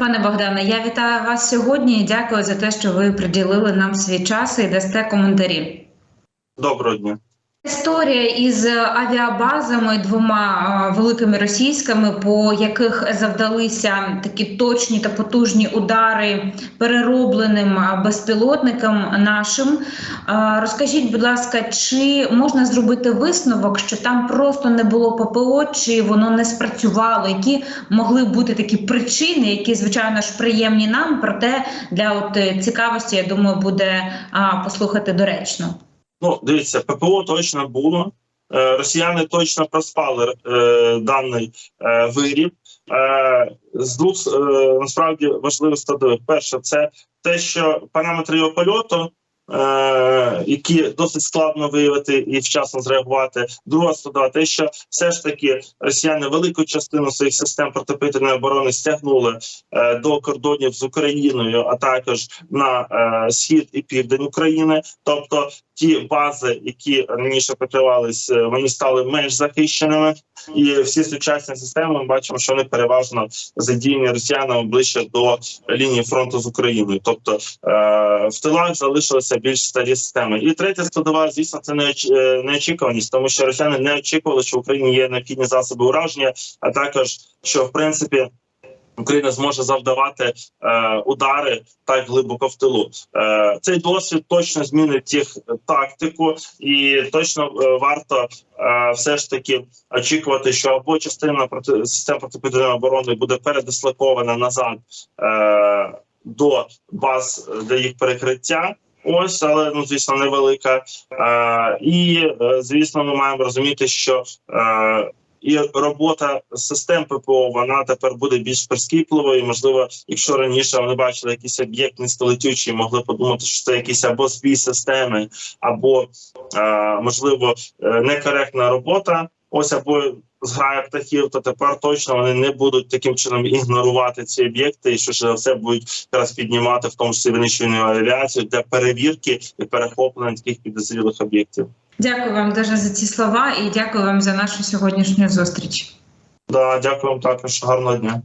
Пане Богдане, я вітаю вас сьогодні і дякую за те, що ви приділили нам свій час і дасте коментарі. Доброго дня. Історія із авіабазами двома великими російськими, по яких завдалися такі точні та потужні удари переробленим безпілотникам нашим. Розкажіть, будь ласка, чи можна зробити висновок, що там просто не було ППО, чи воно не спрацювало? Які могли бути такі причини, які звичайно ж приємні нам, проте для от цікавості, я думаю, буде послухати доречно. Ну, дивіться, ППО точно було. Е, Росіяни точно проспали е, даний е, виріб. Е, з двох е, насправді важливих складових. Перше, це те, що параметри його польоту, е, які досить складно виявити і вчасно зреагувати. Друга складова, те, що все ж таки росіяни велику частину своїх систем протиповітряної оборони стягнули е, до кордонів з Україною, а також на е, схід і південь України. Тобто ті бази, які раніше прикривались, е, вони стали менш захищеними, і всі сучасні системи ми бачимо, що вони переважно задіяні росіянами ближче до лінії фронту з Україною. Тобто е, в тилах залишилися більш старі системи. І третя складова, звісно, це е, неочікуваність, тому що росіяни не очікували, що в Україні є необхідні засоби ураження, а також що в принципі. Україна зможе завдавати е, удари так глибоко в тилу. Е, цей досвід точно змінить їх тактику, і точно е, варто е, все ж таки очікувати, що або частина проти систем протиповітряної оборони буде передислокована назад е, до баз для їх перекриття. Ось, але ну звісно, невелика. Е, і е, звісно, ми маємо розуміти, що е, і робота систем ППО вона тепер буде більш прискіпливою. Можливо, якщо раніше вони бачили якийсь об'єкт низьколетючий, могли подумати, що це якісь або збій системи, або е, можливо е, некоректна робота. Ось або зграя птахів, то тепер точно вони не будуть таким чином ігнорувати ці об'єкти, і що ж все будуть якраз піднімати в тому числі винищувальну авіацію для перевірки і перехоплення таких підозрілих об'єктів. Дякую вам дуже за ці слова і дякую вам за нашу сьогоднішню зустріч. Да, дякую вам також. Гарного дня.